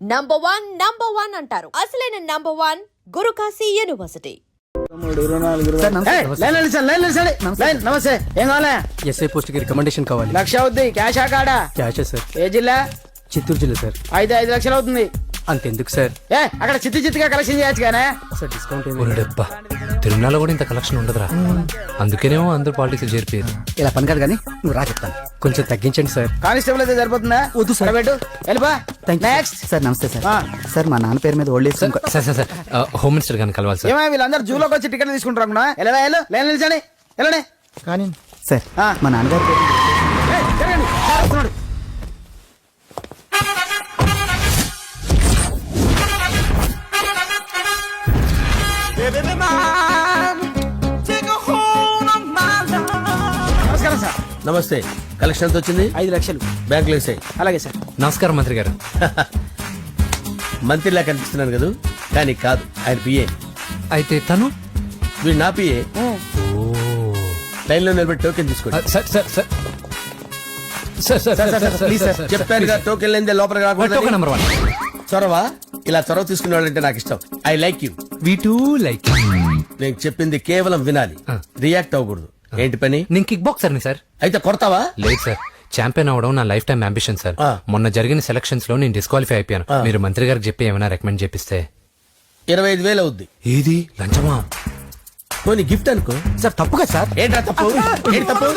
Number one number one అంటారు. అసలైన number one Guru Kashi university. నమస్తే. ఏం కావాలా? ఎస్ఐ పోస్ట్కి రికమెండేషన్ కావాలి. లక్ష అవుద్ది క్యాషా కాడా? క్యాషే సార్. ఏ జిల్లా? చిత్తూరు జిల్లా సార్. ఐదు ఐదు లక్షలు అవుతుంది. అంతెందుకు సార్. ఏ అక్కడ చిత్తి చిత్తిగా కలెక్షన్ చేయొచ్చు కానీ. సార్ డిస్కౌంట్ ఏమి తిరుమలలో కూడా ఇంత కలెక్షన్ ఉండదురా. అందుకేనేమో అందరు పాలిటిక్స్ చేరిపోయారు. ఇలా పని కాదు కానీ నువ్వు రా చెప్తాను. కొంచెం తగ్గించండి సార్. కానిస్టేబుల్ అయితే సరిపోతుందా? వద్దు సార్. పెట్టు. వెళ్ళిపా. నెక్స్ట్ సార్ నమస్తే సార్. ఆ. సార్ మా నాన్న పేరు మీద old age sir sir sir home minister గారిని కలవాలి సార్. ఏమో వీళ్ళందరూ జూలోకి వచ్చి టికెట్ తీసుకుంటారు అనుకున్నా? వెళ్ళవా వెళ్ళు. లైన్ నిలిచండి. వెళ్ళండి. కానీ సార్. మా నాన్నగారి నమస్తే. కలెక్షన్ ఎంత వచ్చింది? ఐదు లక్షలు. బ్యాంకులో వేసాయి. అలాగే సార్. నమస్కారం మంత్రి గారు. మంత్రిలా కనిపిస్తున్నాను కదా? కానీ కాదు ఆయన పిఏ. అయితే తను? వీడు నా పిఏ. లైన్లో నిలబెట్టి టోకెన్ తీసుకోండి. Sir sir sir. Sir sir sir sir please, sir sir. Sir చెప్పాను కదా టోకెన్ లేదే టోకెన్ నెంబర్ వన్ చొరవ? ఇలా చొరవ తీసుకునే వాళ్ళంటే నాకు ఇష్టం. I like you we too like నేను చెప్పింది కేవలం వినాలి. ఆ. రియాక్ట్ అవ్వకూడదు. ఏంటి పని నేను కిక్ బాక్సర్ని సార్ అయితే కొడతావా లేదు సార్ ఛాంపియన్ అవడం నా లైఫ్ టైం అంబిషన్ సార్ ఆ. మొన్న జరిగిన సెలక్షన్స్లో నేను డిస్క్వాలిఫై అయిపోయాను. మీరు మంత్రి గారికి చెప్పి ఏమైనా రికమెండ్ చేపిస్తే ఇరవై ఐదు వేలు అవుద్ది ఏది లంచమా పోనీ గిఫ్ట్ అనుకో సార్ తప్పుగా సార్ ఏంట్రా తప్పు ఏంటి తప్పు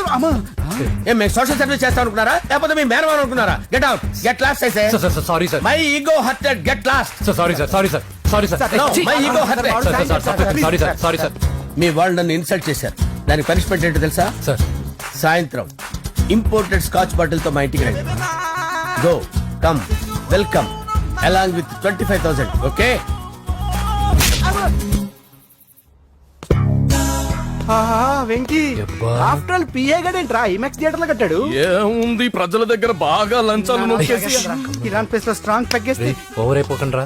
ఏం మేము సోషల్ సర్వీస్ చేస్తాం అనుకున్నారా లేకపోతే మీ మేనమాన్ అనుకున్నారా గెట్ అవుట్ గెట్ లాస్ట్ అయితే sir sir sorry sir my ego hurted get lost sir sorry sir sorry sir sorry sir. Sorry sir sorry sir మీ వాళ్ళు నన్ను ఇన్సల్ట్ చేశారు. దానికి పనిష్మెంట్ ఏంటో తెలుసా? సార్. సాయంత్రం. ఇంపోర్టెడ్ స్కాచ్ బాటిల్తో మా ఇంటికి రండి. Go come welcome along with twenty five thousand. Okay? Venky after all PA గడేంట్రా IMAX థియేటర్లో కట్టాడు. ఏముంది? ప్రజల దగ్గర బాగా లంచాలు నొక్కేసి ఇరాన్ ప్లేస్లో స్ట్రాంగ్ తగ్గేస్తే. ఓవర్ అయిపోకండి రా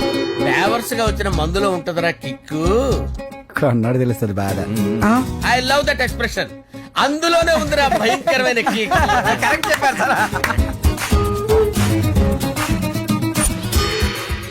ఫ్లేవర్స్గా వచ్చిన మందులో ఉంటదిరా కిక్కు. కన్నాడు తెలుస్తుంది బాధ. ఐ లవ్ దట్ ఎక్స్ప్రెషన్ అందులోనే ఉందిరా భయంకరమైన కిక్. కరెక్ట్ చెప్పారు సార్.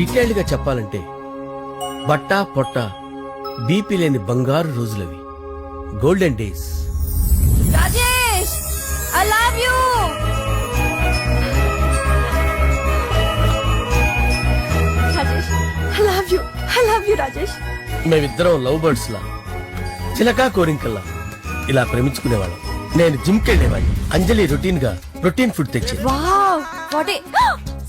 డీటెయిల్డ్గా చెప్పాలంటే బట్టా పొట్ట బీపీ లేని బంగారు రోజులవి. Golden days Rajesh I love you Rajesh I love you I love you Rajesh. మేమిద్దరం లవ్ బర్డ్స్ లా చిలకా కోరింకల్లా. ఇలా ప్రేమించుకునేవాళ్ళం. నేను జిమ్ కెళ్ళేవాడిని అంజలి రొటీన్గా ప్రోటీన్ ఫుడ్ తెచ్చేది. వావ్ వాట్ ఏ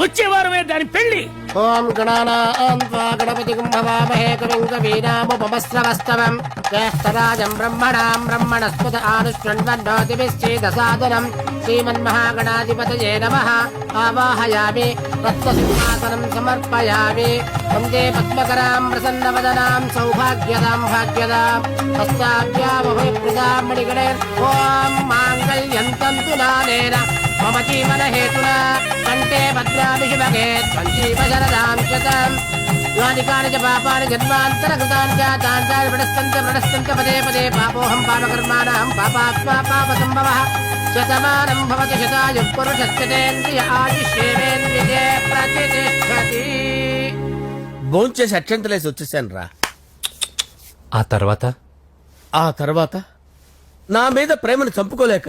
వచ్చే వారమే దాని పెళ్ళి ఓం గణానాం త్వా గణపతిం భవామహే కవిం కవీనాముపమస్రవస్తవం జ్యేష్ఠరాజం బ్రహ్మణాం బ్రహ్మణస్పద ఆనుష్ణ్వన్నోతిభిశ్చేదసాదనం శ్రీమన్మహాగణాధిపతయే నమః. ఆవాహయామి రత్నసింహాసనం సమర్పయామి. వందే పద్మకరాం ప్రసన్నవదనాం సౌభాగ్యదాం భాగ్యదాం. హస్తాభ్యామభయప్రదాం మణిగణే ఓం మాంగళ్యం తంతు నానేన మమ జీవన హేతునా కంటే భద్రామి శుభగే సంజీవ శరదాం శతం యాని కాని చ పాపాని జన్మాంతరకృతాని జాతాని చాని ప్రణస్తంత ప్రణస్తంత పదే పదే పాపోహం పాపకర్మాణం పాపాత్మా పాప సంభవ శతమానం భవతి శతాయు పురుషస్యతేంద్రియ ఆయుష్యేంద్రియే ప్రతిష్టతి భోంచేసి అక్షంతలేసి వచ్చేసాను రా. ఆ తర్వాత? ఆ తర్వాత? నా మీద ప్రేమను చంపుకోలేక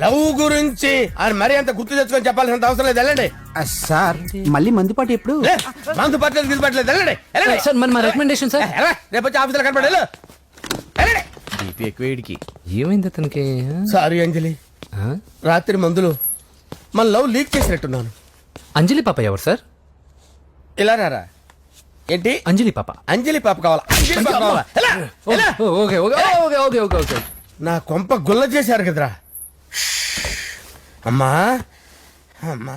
లవ్ గురించి ఆయన మరీ అంత గుర్తు తెచ్చుకొని చెప్పాల్సినంత అవసరం లేదు. వెళ్ళండి. సార్ మళ్ళీ మందుపాటి ఎప్పుడు? లే, మందు పట్టలేదు గిల్లు పట్టలేదు వెళ్ళండి. వెళ్ళండి. సార్ మరి మా రికమెండేషన్ సార్. ఎలా? రేపు వచ్చి ఆఫీసులో కనపడి వెళ్ళు. వెళ్ళండి. ఏమైంది అతనికి? ఆ? సారీ అంజలి. ఆ? రాత్రి మందులో మన లవ్ లీక్ చేసినట్టున్నాను. అంజలి పాప ఎవరు సార్? ఇలా రారా? ఏంటి? అంజలి పాప. అంజలి పాప కావాలా? అంజలి పాప కావాలా? ఎలా? ఎలా? ఓ, ఓకే ఓకే ఓ, ఓకే ఓకే ఓకే ఓకే. నా కొంప గుల్ల చేశారు కదరా. అమ్మా? అమ్మా.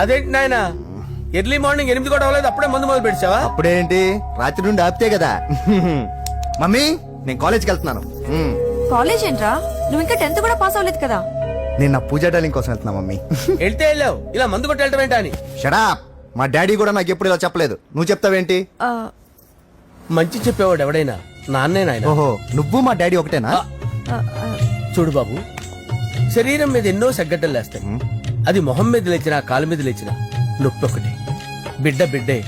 అదేంటి నాయన? ఎర్లీ మార్నింగ్ ఎనిమిది కూడా అవ్వలేదు అప్పుడే మందు మొదలు పెడిచావా? అప్పుడేంటి? రాత్రి నుండి ఆపితే కదా. మమ్మీ నేను కాలేజ్కి వెళ్తున్నాను. మ్మ్. కాలేజ్ ఏంట్రా? నువ్వు ఇంకా టెన్త్ కూడా పాస్ అవ్వలేదు కదా. నేను నా పూజా డాలింగ్ కోసం వెళ్తున్నా మమ్మీ. వెళ్తే వెళ్ళావు. ఇలా మందు కొట్టి వెళ్ళటం ఏంటా అని? షడా మా డాడీ కూడా నాకు ఎప్పుడు ఇలా చెప్పలేదు. నువ్వు చెప్తావేంటి? ఆ, మంచి చెప్పేవాడు ఎవడైనా? నాన్నే నాయన. ఓహో నువ్వు మా డాడీ ఒకటేనా? ఆ, ఆ, చూడు బాబు శరీరం మీద ఎన్నో సగ్గడ్డలు లేస్తాయి. అది మొహం మీద లేచినా కాలు మీద లేచినా నొప్పి ఒకటి బిడ్డ బిడ్డే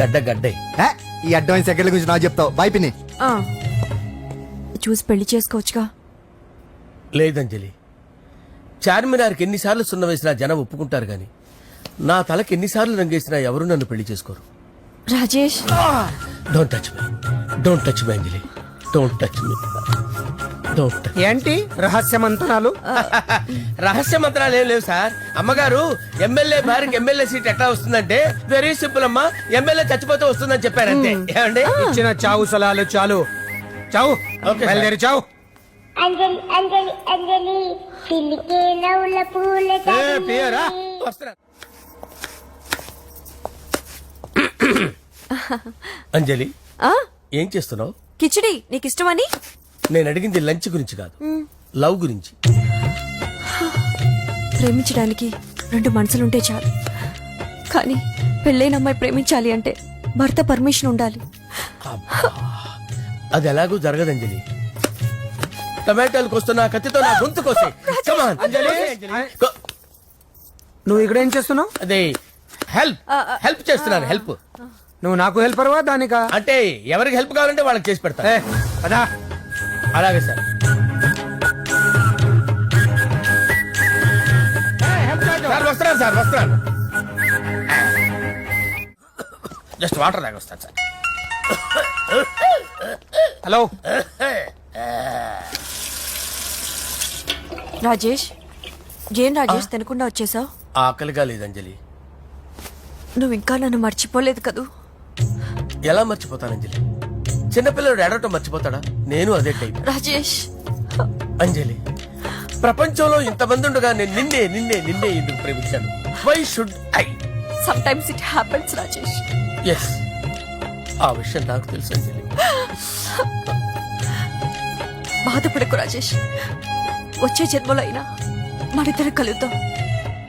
గడ్డ గడ్డే. ఏ, ఈ అడ్వాన్స్ సెకండ్ల గురించి నాకు చెప్తావు. బాయ్ పిన్ని. ఆ. చూసి పెళ్ళి చేసుకోవచ్చుగా. లేదంజలి. చార్మినార్కి ఎన్నిసార్లు సున్న వేసినా జనం ఒప్పుకుంటారు గాని నా తలకి ఎన్నిసార్లు రంగేసినా ఎవరు నన్ను పెళ్ళి చేసుకోరు. Rajesh. Don't touch me don't touch me Anjali. Don't touch me don't. ఏంటి? రహస్య మంతనాలు? రహస్య మంత్రాలు ఏం లేవు సార్. అమ్మగారు ఎమ్మెల్యే భార్యకి ఎమ్మెల్యే సీట్ ఎట్లా వస్తుందంటే వెరీ సింపుల్ అమ్మా ఎమ్మెల్యే చచ్చిపోతే వస్తుందని చెప్పారంతే ఏమండి? ఇచ్చిన చావు సలాలు చాలు. చావు. Okay, sir. బయలుదేరి చావు. అంజలి అంజలి అంజలి పిల్లికే నవ్వుల పూల పియరా వస్తున్నా. అంజలి ఆ? ఏం చేస్తున్నావు? కిచిడి నీకు ఇష్టమని నేను అడిగింది లంచ్ గురించి కాదు. లవ్ గురించి. ప్రేమించడానికి రెండు మనసులుంటే చాలు. కానీ పెళ్ళైన అమ్మాయి ప్రేమించాలి అంటే భర్త పర్మిషన్ ఉండాలి. అది ఎలాగూ జరగదు అంజలి టమాటాలకు వస్తున్న కత్తితో నా గొంతు కోసే Come on. Go- నువ్వు ఇక్కడ ఏం చేస్తున్నావు? అదే హెల్ప్ హెల్ప్ చేస్తున్నాను హెల్ప్ నువ్వు నాకు హెల్పర్వా దానికా? అంటే ఎవరికి హెల్ప్ కావాలంటే వాళ్ళకి చేసి పెడతా అలాగే సార్. సార్ వస్తున్నాను సార్ వస్తున్నాను. జస్ట్ వాటర్ తాగి వస్తాను సార్. హలో. రాజేష్ ఏం రాజేష్ తినకుండా వచ్చేసావు? ఆకలిగా లేదు అంజలి. నువ్వు ఇంకా నన్ను మర్చిపోలేదు కదూ? ఎలా మర్చిపోతాను అంజలి? చిన్నపిల్లడు ఏడవటం మర్చిపోతాడా? నేను అదే టైప్. రాజేష్. అంజలి ప్రపంచంలో ఇంతమంది ఉండగా నేను నిన్నే నిన్నే నిన్నే ఎందుకు ప్రేమించాను? Why should I sometimes it happens Rajesh. Yes ఆ విషయం నాకు తెలుసు అంజలి. బాధపడకు రాజేష్. వచ్చే జన్మలో అయినా మనిద్దరం కలుద్దాం.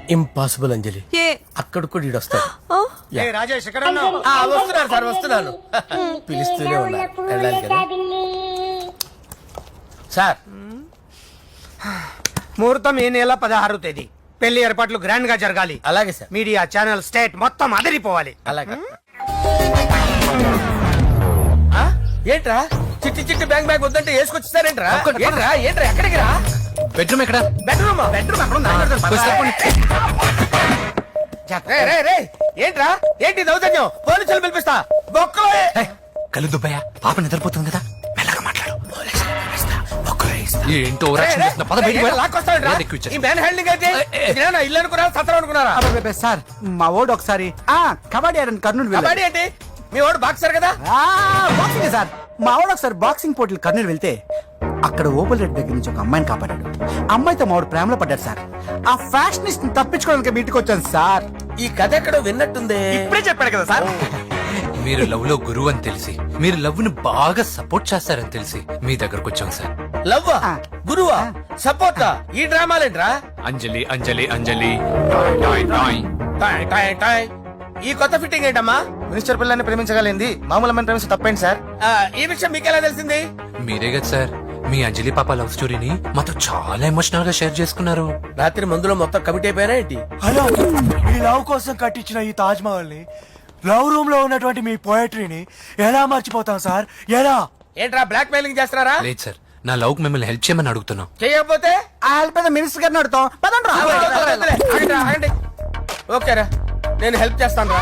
ఇంపాసిబుల్ అంజలి. ఏ? అక్కడ కూడా ఈడు వస్తాడు ఆ? ఏ రాజేష్ ఉన్నావు? ఆ, వస్తున్నాను సార్ వస్తున్నాను పిలుస్తూనే ఉన్నారు. వెళ్ళాలి కదా. సార్. ముహూర్తం ఈ నెల పదహారు తేదీ. పెళ్ళి ఏర్పాట్లు గ్రాండ్గా జరగాలి. అలాగే సార్. మీడియా ఛానల్ స్టేట్ మొత్తం అదిరిపోవాలి. అలాగే. ఆ? ఏంట్రా? చిట్టి చిట్టి బ్యాంక్ బ్యాగ్ వద్దంటే వేసుకొచ్చిస్తారేంట్రా? ఏంట్రా? ఏంట్రా? ఎక్కడికి రా? బెడ్రూమ్ ఎక్కడ? బెడ్రూమ్ బెడ్రూమ్ అక్కడ ఉందా? ఏంట్రా? ఏంటి దౌర్జన్యం? పోలీసులు పిలిపిస్తా. బొక్కలో కళ్ళు దుబ్బయ్యా. పాప నిద్రపోతుంది కదా. మెల్లగా మాట్లాడు. ఏంటో? ఇల్లు అనుకున్నారా? సత్రం అనుకున్నారా? సార్ మా ఓడు ఒకసారి ఆ కబడ్డీ ఆడని కర్నూలు. కబడ్డీ ఏంటి? మీ వాడు బాక్సర్ కదా? ఆ, బాక్సింగ్ సార్. మా వాడు ఒకసారి బాక్సింగ్ పోటీలు కర్నూలు వెళ్తే అక్కడ ఓపెల్ రెడ్ దగ్గర నుంచి ఒక అమ్మాయిని కాపాడాడు. అమ్మాయితో మావాడు ప్రేమలో పడ్డాడు సార్. ఆ ఫ్యాషనిస్ట్ తప్పించుకోవడానికి మీ ఇంటికి వచ్చాను సార్. ఈ కథ ఎక్కడో విన్నట్టుంది. ఇప్పుడే చెప్పాడు కదా సార్. మీరు లవ్లో గురువు అని తెలిసి మీరు లవ్ను బాగా సపోర్ట్ చేస్తారని తెలిసి మీ దగ్గరకు వచ్చాం సార్. లవ్ గురువా? సపోర్టా? ఈ డ్రామాలేంట్రా అంజలి అంజలి అంజలి. టాయ్ టాయ్ టాయ్. ఈ కొత్త ఫిట్టింగ్ ఏంటమ్మా? మినిస్టర్ పిల్లని ప్రేమించగలిగింది. మామూలు అమ్మని ప్రేమించి తప్పేంటి సార్? ఆ, ఈ విషయం మీకెలా తెలిసింది? మీరే కదా సార్. మీ అంజలి పాప లవ్ స్టోరీని మాతో చాలా ఎమోషనల్గా షేర్ చేసుకున్నారు రాత్రి మందులో మొత్తం కమిటీ అయిపోయారా ఏంటి హలో ఈ లవ్ కోసం కట్టించిన ఈ తాజ్ మహల్ని లవ్ రూమ్లో ఉన్నటువంటి మీ పోయట్రీని ఎలా మర్చిపోతాం సార్ ఎలా ఏంట్రా బ్లాక్ మెయిలింగ్ చేస్తున్నారా లేదు సార్ నా లవ్ మిమ్మల్ని హెల్ప్ చేయమని అడుగుతున్నాం చేయకపోతే ఆ హెల్ప్ అయితే మినిస్టర్ గారిని అడుగుతాం పదండి రా. ఆగండి రా, ఆగండి ఓకేరా నేను హెల్ప్ చేస్తాను రా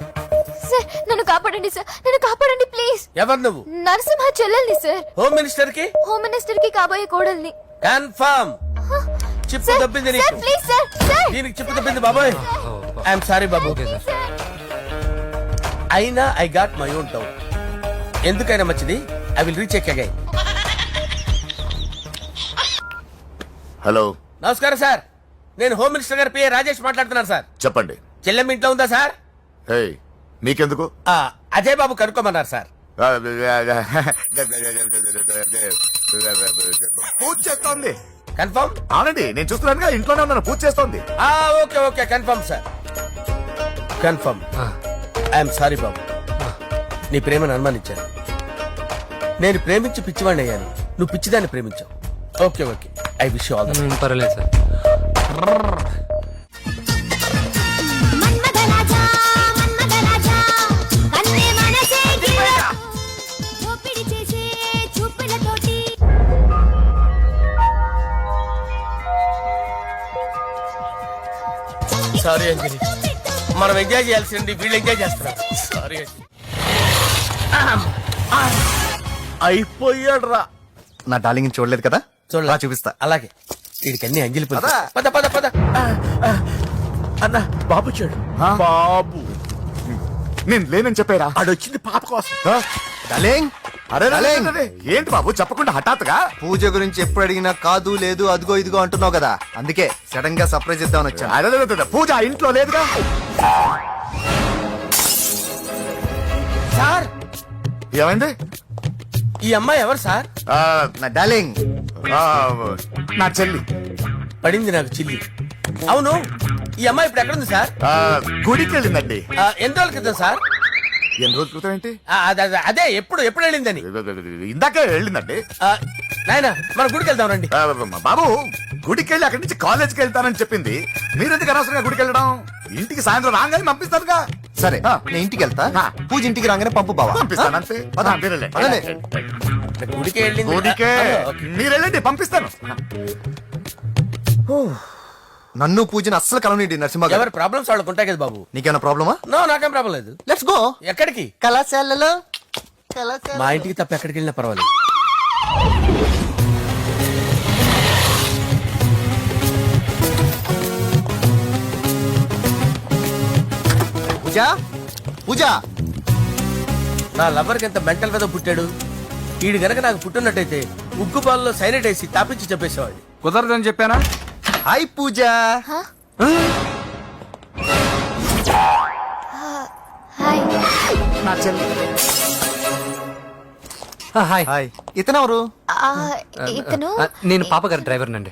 sir నన్ను కాపాడండి సార్ నన్ను కాపాడండి ప్లీజ్. ఎవరు నువ్వు? నరసింహ చెల్లెల్ని సార్. హోమ్ మినిస్టర్కి హోమ్ మినిస్టర్కి కాబోయే కోడల్ని. కన్ఫర్మ్ చిప్పు దొబ్బింది సార్ నీకు. Please sir sir. దీనికి చిప్పు దొబ్బింది బాబోయ్. I'm sorry Babu. Okay sir. అయినా I got my own doubt ఎందుకైనా మంచిది? I will recheck again hello నమస్కారం సార్. నేను హోమ్ మినిస్టర్ గారి పిఏ రాజేష్ మాట్లాడుతున్నాను సార్. చెప్పండి. చెల్లెమ్మ ఇంట్లో ఉందా సార్? హే మీకెందుకు? ఆ, అజయ్ బాబు కనుక్కోమన్నారు సార్. పూజ చేస్తోంది. కన్ఫర్మ్? అవునండి నేను చూస్తున్నానుగా ఇంట్లోనే ఉన్నాను పూజ చేస్తోంది. Okay okay confirm sir. Confirm. I'm sorry బాబు. నీ ప్రేమను అనుమానించాను. నేను ప్రేమించి పిచ్చివాడిని అయ్యాను. నువ్వు పిచ్చిదాన్ని ప్రేమించావు. Okay okay. I wish all పర్వాలేదు సార్. సారీ అంజలి. మనం ఎంజాయ్ చేయాల్సింది వీళ్ళు ఎంజాయ్ చేస్తున్నారు. సారీ అయిపోయాడు రా నా డార్లింగ్ చూడలేదు కదా? చూడలే. చూపిస్తా. అలాగే. వీడికి అన్ని అంజలి. పద. పద పద పద. అన్న బాబు చూడు బాబు. నేను లేనని చెప్పారా? ఆడొచ్చింది పాప కోసం. డార్లింగ్! అరే. ఏంటి బాబు చెప్పకుండా హఠాత్తుగా? పూజ గురించి ఎప్పుడు అడిగినా కాదు లేదు అదిగో ఇదిగో అంటున్నావు కదా. అందుకే సడన్గా సర్ప్రైజ్ ఇద్దామని వచ్చాను. అరే, పూజ ఇంట్లో లేదుగా? సార్! ఏమైంది? ఈ అమ్మాయి ఎవరు సార్? ఆ, నా డార్లింగ్ ఆ, నా చెల్లి. పడింది నాకు చిల్లి. అవును ఈ అమ్మాయి ఇప్పుడు ఎక్కడుంది సార్? ఆ, గుడికి వెళ్ళిందండి ఆ, ఎన్ని రోజుల క్రితం సార్? ఎన్ని రోజుల క్రితం ఏంటి? ఆ, అదే- అదే- అదే ఎప్పుడు ఎప్పుడు వెళ్ళిందని? ఇందాకే వెళ్ళిందండి. ఆ, నాయన మన గుడికి వెళ్దాం రండి. ఆ, బాబు గుడికి వెళ్ళి అక్కడి నుంచి కాలేజ్కి వెళ్తానని చెప్పింది. మీరెందుకు అనవసరంగా గుడికి వెళ్ళడం? ఇంటికి సాయంత్రం రాగానే పంపిస్తానుగా. సరే ఆ. నేను ఇంటికి వెళ్తా. ఆ. పూజ ఇంటికి రాగానే పంపు బావా. పంపిస్తాను అంతే. పద. మీరెళ్ళండి. గుడికి వెళ్ళింది. గుడికే. ఆ, ఓకే. మీరు వెళ్ళండి పంపిస్తాను. నన్ను పూజని అస్సలు కలవనిండి నరసింహ గారు ఎవరి ప్రాబ్లమ్స్ వాళ్ళకు ఉంటాయి కదా బాబు. నీకేమైనా ప్రాబ్లమా నో నాకేం ప్రాబ్లం లేదు. లెట్స్ గో ఎక్కడికి? కళాశాలలో. మా ఇంటికి తప్ప ఎక్కడికి వెళ్ళినా పర్వాలేదు. పూజ? పూజ? నా లవర్కి ఎంత మెంటల్ మీద పుట్టాడు? వీడు గనక నాకు పుట్టినట్టయితే ఉగ్గు పాలలో సైనట్ వేసి తాపించి చెప్పేసేవాడిని కుదరదని చెప్పానా? Hi Pooja. Hi. Hi. Hi. ఇతనెవరు ఆ, ఇతను? ఆ, నేను పాప గారి డ్రైవర్ నండి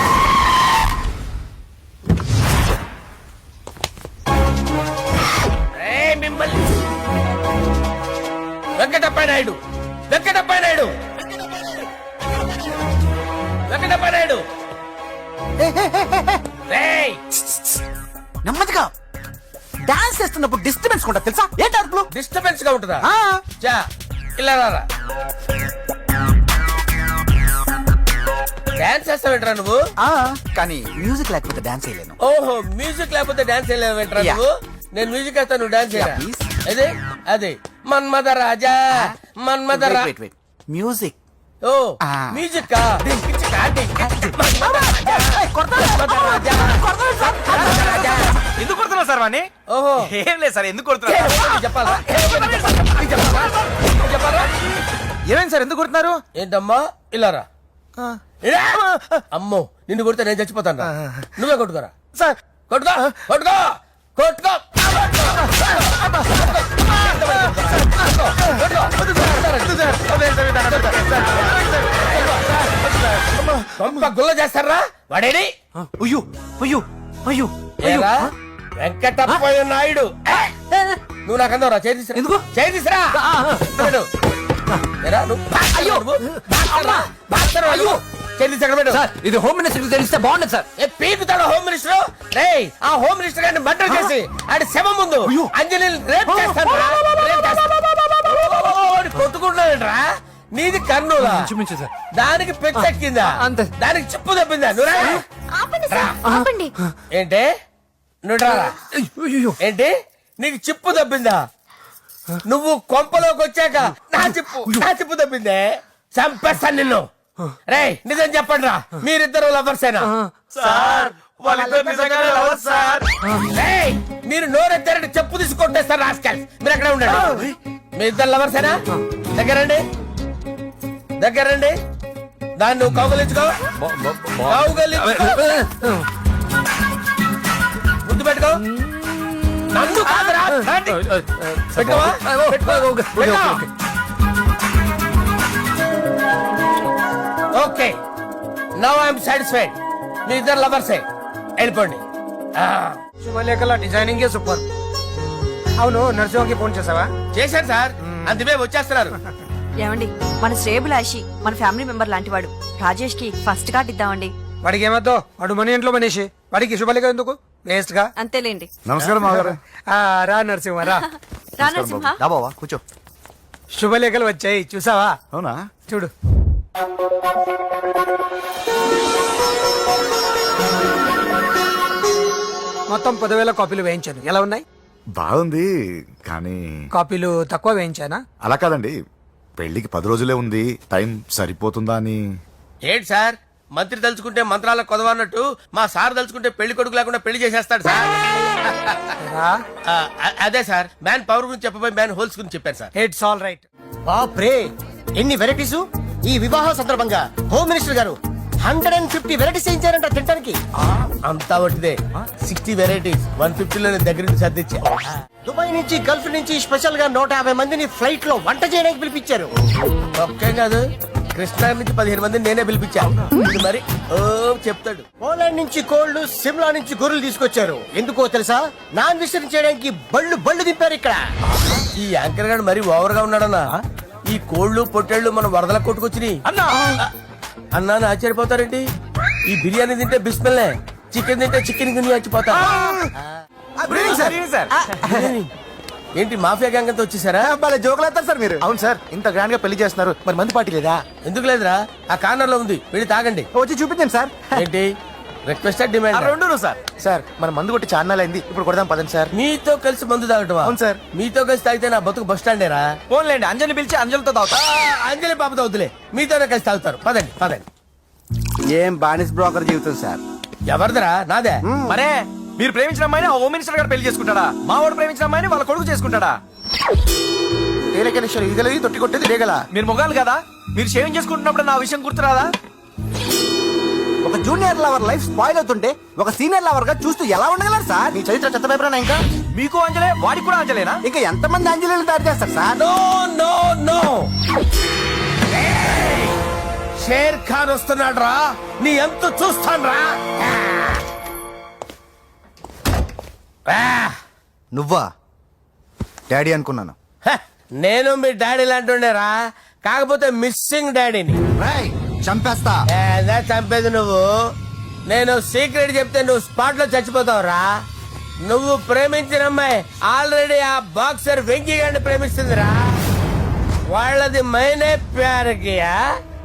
వెంకటప్ప నాయుడు వెంకటప్ప నాయుడు వెంకటప్ప నాయుడు నెమ్మదిగా డాన్స్ చేస్తున్నప్పుడు డిస్టర్బెన్స్ కూడా తెలుసా? ఏంటి అరుపులు డిస్టర్బెన్స్గా ఉంటుందా? ఆ, చా ఇలా రారా. డాన్స్ చేస్తావేంట్రా నువ్వు? ఆ, కానీ మ్యూజిక్ లేకపోతే డాన్స్ చేయలేను. ఓహో మ్యూజిక్ లేకపోతే డాన్స్ వేయలేవేంట్రా Yeah. నువ్వు? నేను మ్యూజిక్ వేస్తా నువ్వు డాన్స్ please. అదే అదే. మన్మద రాజా మన్మద మ్యూజిక్ ఓ. మ్యూజిక్. ఎందుకు కొడుతున్నావు సార్ వాణ్ణి ఓహో ఏం లేదు సార్ ఎందుకు నీకు చెప్పాలా? ఏమైంది సార్ ఎందుకు కొడుతున్నారు ఏంటమ్మా ఇలా రా ఇలా. అమ్మో నిన్ను కొడితే నేను చచ్చిపోతాను. నువ్వే కొట్టుకోరా సార్ కొట్టుకో కొట్టుకో కొట్టుకో. గుల్ల చేస్తారా? వాడేడి? అయ్యో అయ్యో అయ్యో అయ్యో. ఏరా? వెంకటప్పయ్య నాయుడు. ఏ! నువ్వు నాకు చేతిసిరా ఎందుకు? చేతిసిరా నువ్వు? బాక్సర్వా? బాక్సర్వా చేతిసి ఎక్కడ పెట్టు. సార్ ఇది హోమ్ మినిస్టర్ తెలిస్తే బాగుండదు సార్. ఏ పీకుతాడు హోమ్ మినిస్టర్ రేయ్ ఆ హోమ్ మినిస్టర్ గారిని మర్డర్ చేసి ఆడి శవం ముందు అంజలి రేప్ చేస్తాను నీది కర్నూలా? ఇంచుమించు సార్. దానికి పెచ్చెక్కిందా అంతే. దానికి చిప్పు తప్పిందా. ఆపండి సార్. ఆపండి. ఏంటి? నువ్వు రారా అయ్యో ఏంటి? నీకు చిప్పు తప్పిందా నువ్వు కొంపలోకి వచ్చాక నా చిప్పు నా చిప్పు తప్పిందే చంపేస్తాను నిన్ను. రేయ్ నిజం చెప్పండి రా మీరిద్దరు లవర్సేనా? వాళ్ళిద్దరు నిజంగానే lovers సార్. రేయ్ మీరు నోరెత్తారంటే చెప్పు తీసి కొట్టేస్తారు రాస్కల్. మీరు ఎక్కడ ఉండండి? మీ ఇద్దరు లవర్సేనా? దగ్గరండి. దగ్గరండి. దాన్ని నువ్వు కౌగలించుకో. కౌగలించుకో. ముద్దు పెట్టుకో. నన్ను కాదురా. పెట్టుకోవా? పెట్టుకో. ఓకే నవ్ ఐఎమ్ సాటిస్ఫైడ్ మీ ఇద్దరు లవర్సే వెళ్ళిపోండి. శుభలేఖల డిజైనింగ్ సూపర్ అవును నరసింహకి ఫోన్ చేసావా? చేశాను సార్. అందుకే వచ్చేస్తున్నారు. ఏమండి మన శ్రేబులాషి మన ఫ్యామిలీ మెంబర్ లాంటి వాడు రాజేష్కి ఫస్ట్ కార్డ్ ఇద్దామండి. వాడికి ఏమద్దో? వాడు మన ఇంట్లో మనిషి. వాడికి శుభలేఖ ఎందుకు? వేస్ట్గా? అంతేలేండి. నమస్కారం రా నరసింహ రా. రా నరసింహ. రా బావా కూర్చో. శుభలేఖలు వచ్చాయి చూసావా? అవునా? చూడు. మొత్తం పదివేల కాపీలు వేయించాను. ఎలా ఉన్నాయి? బాగుంది కానీ కాపీలు తక్కువ వేయించానా? అలా కాదండి. పెళ్ళికి పది రోజులే ఉంది. టైం సరిపోతుందా అని. ఏంటి సార్? మంత్రి తలుచుకుంటే మంత్రాలకు కొదవన్నట్టు మా సార్ తలుచుకుంటే పెళ్ళి కొడుకు లేకుండా పెళ్ళి చేసేస్తాడు సార్. రా. ఆ, అ- అదే సార్. మ్యాన్ పవర్ గురించి చెప్పబోయి మ్యాన్ హోల్స్ గురించి చెప్పారు సార్. ఇట్స్ ఆల్ రైట్ బాప్రే ఎన్ని వెరైటీస్? ఈ వివాహ సందర్భంగా హోమ్ మినిస్టర్ గారు హండ్రెడ్ అండ్ ఫిఫ్టీ వెరైటీస్ చేయించారంట తింటానికి అంతా వట్టిదే. సిక్స్టీ వెరైటీస్ వన్ ఫిఫ్టీలో దగ్గర నుంచి సర్దిచ్చా దుబాయ్ నుంచి గల్ఫ్ నుంచి స్పెషల్గా నూట యాభై మందిని ఫ్లైట్లో వంట చేయడానికి పిలిపించారు. ఒక్కే కాదు. కృష్ణా నుంచి పదిహేను మందిని నేనే పిలిపించా. ఇది మరి ఓ చెప్తాడు. పోలాండ్ నుంచి కోళ్ళు సిమ్లా నుంచి గొర్రెలు తీసుకొచ్చారు. ఎందుకో తెలుసా? నాన్ విసరణ చేయడానికి బళ్ళు బళ్ళు దింపారు ఇక్కడ. ఈ యాంకర్ గారు మరి ఓవర్గా ఉన్నాడన్నా. ఈ కోళ్ళు పొట్టేళ్ళు మన వరదల కొట్టుకొచ్చినాయి. అన్నా! అన్నా అని ఆశ్చర్యపోతారేంటి? ఈ బిర్యానీ తింటే బిస్మిల్లే చికెన్ తింటే చికెన్ సార్. బిర్యానీ. ఏంటి మాఫియా గ్యాంగ్ అంతా వచ్చేసారా? భలే జోకులు వేస్తారు సార్ మీరు. అవును సార్. ఇంత గ్రాండ్గా పెళ్ళి చేస్తున్నారు. మరి మంది పార్టీ లేదా ఎందుకు లేదురా? ఆ కార్నర్లో ఉంది. వెళ్ళి తాగండి. వచ్చి చూపించండి సార్. ఏంటి? రిక్వెస్ట్ డిమాండ్ రెండు సార్. సార్ మన మందు కొట్టి చాన్నాలు అయింది ఇప్పుడు కొడదాం పదండి సార్. మీతో కలిసి మందు తాగటమా? అవును సార్. మీతో కలిసి తాగితే నా బతుకు బస్ స్టాండేరా ఫోన్లేండి అంజలి పిలిచి అంజలితో తాగుతా. అంజలి పాపతో వద్దులే మీతోనే కలిసి తాగుతారు. పదండి పదండి. ఏం బానిస్ బ్రోకర్ జీవితం సార్? ఎవరిదిరా? నాదే. మరే మీరు ప్రేమించిన అమ్మాయిని ఆ హోమ్ మినిస్టర్ గారు పెళ్ళి చేసుకుంటాడా? మా వాడు ప్రేమించిన అమ్మాయిని వాళ్ళ కొడుకు చేసుకుంటాడా? తేలికనేశ్వరి ఇగలది తొట్టి కొట్టేది లేగల మీరు మొగాలు కదా? మీరు షేవింగ్ చేసుకుంటున్నప్పుడు నా విషయం గుర్తురాదా? ఒక జూనియర్ లవర్ లైఫ్ స్పాయిల్ అవుతుంటే ఒక సీనియర్ లవర్గా చూస్తూ ఎలా ఉండగలరు సార్? మీ చరిత్ర చెత్త పేపరా ఇంకా? మీకు అంజలే వాడికి కూడా అంజలేనా? ఇంకా ఎంతమంది అంజలీలు తయారు చేస్తారు sir? No no no. Sher Khan వస్తున్నాడు రా నీ ఎంత చూస్తాను రా నువ్వా? డాడీ అనుకున్నాను. నేను మీ డాడీ లాంటి రా కాకపోతే మిస్సింగ్ డాడీని. రాయ్ చంపేస్తా. ఏదా చంపేది నువ్వు. నేను సీక్రెట్ చెప్తే నువ్వు స్పాట్లో చచ్చిపోతావు రా నువ్వు ప్రేమించిన అమ్మాయి ఆల్రెడీ ఆ బాక్సర్ వెంకీ గారిని ప్రేమిస్తుందిరా. వాళ్ళది మైనే ప్యార్ కియా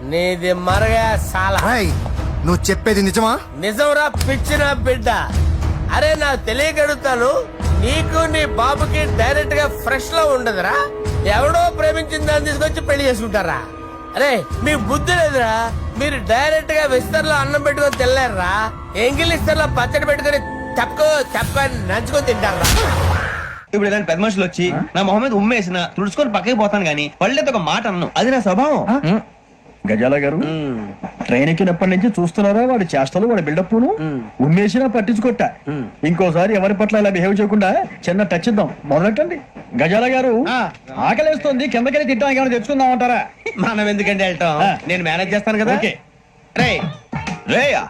నీది మరగా సాలా. నువ్వు చెప్పేది నిజమా? నిజంరా పిచ్చిన బిడ్డ. అరే నాకు తెలియగడుగుతాను. నీకు నీ బాబుకి డైరెక్ట్గా ఫ్రెష్లో ఉండదురా. ఎవడో ప్రేమించిన దాన్ని తీసుకొచ్చి పెళ్ళి చేసుకుంటారా? అరే మీ బుద్ధి లేదురా. మీరు డైరెక్ట్గా విస్తర్లో అన్నం పెట్టుకొని తెల్లారా ఎంగిల్ ఇస్తర్లో పచ్చడి పెట్టుకొని తప్పుకో తప్ప నంచుకొని తింటారా ఇప్పుడు ఇలాంటి పెద్ద మనుషులు వచ్చి నా మొహం మీద ఉమ్మేసిన తుడుచుకొని పక్కకి పోతాను గానీ పళ్ళేది ఒక మాట అన్ను. అది నా స్వభావం. గజాల గారు ట్రైన్ ఎక్కినప్పటి నుంచి చూస్తున్నారా వాడి చేష్టలు వాడి బిల్డప్ ఉమ్మేసినా పట్టించుకోట ఇంకోసారి ఎవరి పట్ల ఇలా బిహేవ్ చేయకుండా చిన్న టచ్ ఇద్దాం. మొదలెట్టండి. గజాల గారు ఆకలేస్తోంది కిందకెళ్ళి తిట్టానికి ఏమైనా తెచ్చుకుందాం అంటారా? మనం ఎందుకంటే వెళ్ళటం ఆ. నేను మేనేజ్ చేస్తాను కదా. రే రేయా.